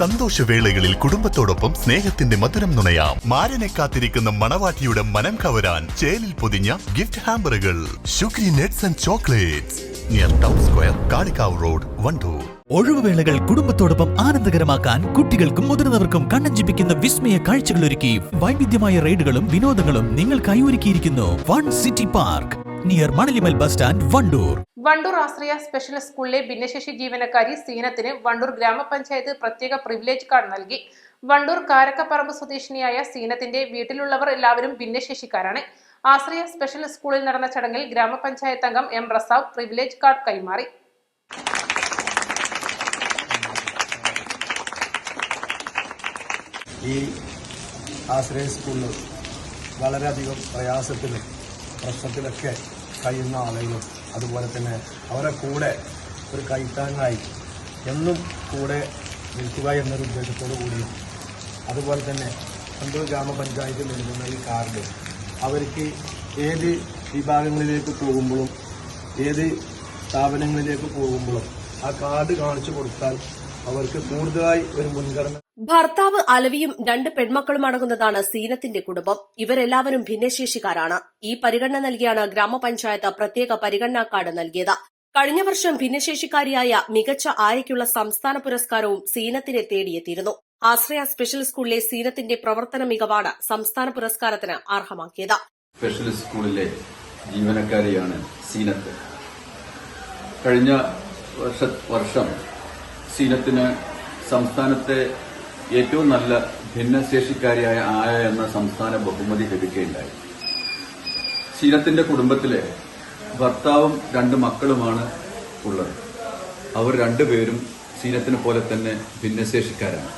സന്തോഷവേളകളിൽ കുടുംബത്തോടൊപ്പം സ്നേഹത്തിന്റെ മധുരം നുണയാം. മാരനെ കാത്തിരിക്കുന്ന മണവാട്ടിയുടെ മനം കവരാൻ ചേലിൽ പൊതിഞ്ഞ gift ഹാമ്പറുകൾ. Sugary nuts and chocolates. Near town square Kalikavu road Wandoor. ഒഴിവുവേളകൾ കുടുംബത്തോടൊപ്പം ആനന്ദകരമാക്കാൻ കുട്ടികൾക്കും മുതിർന്നവർക്കും കണ്ണഞ്ചിപ്പിക്കുന്ന വിസ്മയ കാഴ്ചകൾ ഒരുക്കി. വൈവിധ്യമായ റൈഡുകളും വിനോദങ്ങളും നിങ്ങൾക്കായി ഒരുക്കിയിരിക്കുന്നു. One city park. Near Manalimal bus stand Wandoor. Wandoor Ashraya special സ്കൂളിലെ ഭിന്നശേഷി ജീവനക്കാരി സീനത്തിന് വണ്ടൂർ ഗ്രാമപഞ്ചായത്ത് പ്രത്യേക പ്രിവിലേജ് കാർഡ് നൽകി. വണ്ടൂർ കാരക്കപ്പറമ്പ് സ്വദേശിനിയായ സീനത്തിന്റെ വീട്ടിലുള്ളവർ എല്ലാവരും ഭിന്നശേഷിക്കാരാണ്. ആശ്രയ സ്പെഷ്യൽ സ്കൂളിൽ നടന്ന ചടങ്ങിൽ ഗ്രാമപഞ്ചായത്ത് അംഗം എം റസാബ് പ്രിവിലേജ് കാർഡ് കൈമാറി. ഈ ആശ്രയ സ്കൂളിൽ വളരെയധികം പ്രയാസത്തിലും പ്രശ്നത്തിലൊക്കെ കഴിയുന്ന ആളുകളും അതുപോലെ തന്നെ അവരെ കൂടെ ഒരു കൈത്താങ്ങായി എന്നും കൂടെ നിൽക്കുക എന്നൊരു ഉദ്ദേശത്തോടു കൂടിയും അതുപോലെ തന്നെ കണ്ടൂർ ഗ്രാമപഞ്ചായത്തിൽ നൽകുന്ന ഈ കാർഡ് അവർക്ക് ഏത് വിഭാഗങ്ങളിലേക്ക് പോകുമ്പോഴും ഏത് സ്ഥാപനങ്ങളിലേക്ക് പോകുമ്പോഴും ആ കാർഡ് കാണിച്ചു കൊടുത്താൽ അവർക്ക് കൂടുതലായി ഒരു മുൻഗണന. ഭർത്താവ് അലവിയും രണ്ട് പെൺമക്കളും അടങ്ങുന്നതാണ് സീനത്തിന്റെ കുടുംബം. ഇവരെല്ലാവരും ഭിന്നശേഷിക്കാരാണ്. ഈ പരിഗണന നൽകിയാണ് ഗ്രാമപഞ്ചായത്ത് പ്രത്യേക പരിഗണനാ കാർഡ് നൽകിയത്. കഴിഞ്ഞ വർഷം ഭിന്നശേഷിക്കാരിയായ മികച്ച ആയയ്ക്കുള്ള സംസ്ഥാന പുരസ്കാരവും സീനത്തിനെ തേടിയെത്തിയിരുന്നു. ആശ്രയ സ്പെഷ്യൽ സ്കൂളിലെ സീനത്തിന്റെ പ്രവർത്തന മികവാണ് സംസ്ഥാന പുരസ്കാരത്തിന് അർഹമാക്കിയത്. സ്പെഷ്യൽ സ്കൂളിലെ ജീവനക്കാരിയാണ് സീനത്ത്. കഴിഞ്ഞ വർഷ സീനത്തിന് സംസ്ഥാനത്തെ ഏറ്റവും നല്ല ഭിന്നശേഷിക്കാരിയായ ആയ എന്ന സംസ്ഥാന ബഹുമതി ലഭിക്കുകയുണ്ടായി. സീനത്തിന്റെ കുടുംബത്തിലെ ഭർത്താവും രണ്ട് മക്കളുമാണ് ഉള്ളത്. അവർ രണ്ടുപേരും സീനത്തിനെ പോലെ തന്നെ ഭിന്നശേഷിക്കാരാണ്.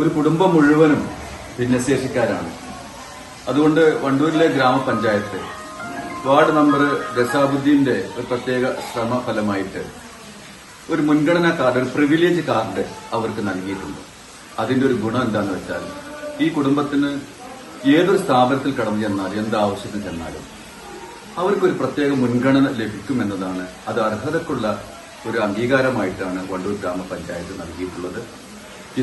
ഒരു കുടുംബം മുഴുവനും ഭിന്നശേഷിക്കാരാണ്. അതുകൊണ്ട് വണ്ടൂരിലെ ഗ്രാമപഞ്ചായത്ത് വാർഡ് നമ്പർ ദശാബുദ്ദീന്റെ ഒരു പ്രത്യേക ശ്രമ ഫലമായിട്ട് ഒരു മുൻഗണനാ കാർഡ് ഒരു പ്രിവിലേജ് കാർഡ് അവർക്ക് നൽകിയിട്ടുണ്ട്. അതിന്റെ ഒരു ഗുണം എന്താന്ന് വെച്ചാൽ ഈ കുടുംബത്തിന് ഏതൊരു സ്ഥാപനത്തിൽ കടന്നു ചെന്നാലും എന്ത് ആവശ്യത്തിന് ചെന്നാലും അവർക്കൊരു പ്രത്യേക മുൻഗണന ലഭിക്കുമെന്നതാണ് അത് അർഹതക്കുള്ള ഒരു അംഗീകാരമായിട്ടാണ് വണ്ടൂർ ഗ്രാമപഞ്ചായത്ത് നൽകിയിട്ടുള്ളത്.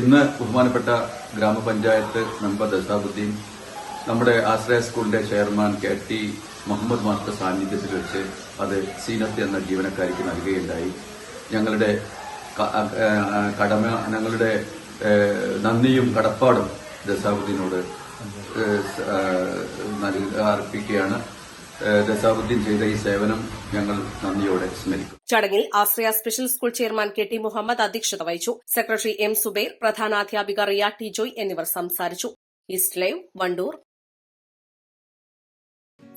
ഇന്ന് ബഹുമാനപ്പെട്ട ഗ്രാമപഞ്ചായത്ത് മെമ്പർ ദസാബുദ്ദീൻ നമ്മുടെ ആശ്രയ സ്കൂളിന്റെ chairman K T Muhammad master സാന്നിധ്യത്തിൽ വെച്ച് അത് സീനത്ത് എന്ന ജീവനക്കാരിക്ക് നൽകുകയുണ്ടായി. ഞങ്ങളുടെ കടമ ഞങ്ങളുടെ നന്ദിയും കടപ്പാടും ദസാബുദ്ദീനോട് അർപ്പിക്കുകയാണ്. ദസാബുദ്ദീൻ ചെയ്ത ഈ സേവനം ഞങ്ങൾ നന്ദിയോടെ സ്മരിക്കും. ചടങ്ങിൽ Ashraya special school chairman K T Muhammad അധ്യക്ഷത വഹിച്ചു. സെക്രട്ടറി എം സുബൈർ പ്രധാനാധ്യാപിക റിയ ടി ജോയ് എന്നിവർ സംസാരിച്ചു. East live Wandoor.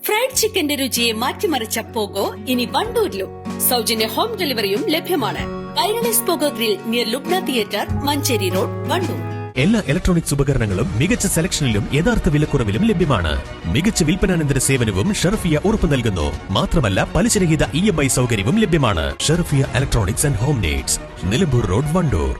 ഫ്രൈഡ് ചിക്കന്റെ രുചിയെ മാറ്റിമറിച്ച പോഗോ ഇനി വണ്ടൂരിലും. സൗജന്യ ഹോം ഡെലിവറിയും ലഭ്യമാണ്. Kairalis pogo grill near Lubna theatre Manjeri road Wandoor. എല്ലാ ഇലക്ട്രോണിക്സ് ഉപകരണങ്ങളും മികച്ച സെലക്ഷനിലും യഥാർത്ഥ വിലക്കുറവിലും ലഭ്യമാണ്. മികച്ച വിൽപ്പനാനന്തര സേവനവും ഷെർഫിയ ഉറപ്പു നൽകുന്നു. മാത്രമല്ല പലിശരഹിത ഇ എം ഐ സൗകര്യവും ലഭ്യമാണ്. Sherfiya electronics and home needs Nilambur road Wandoor.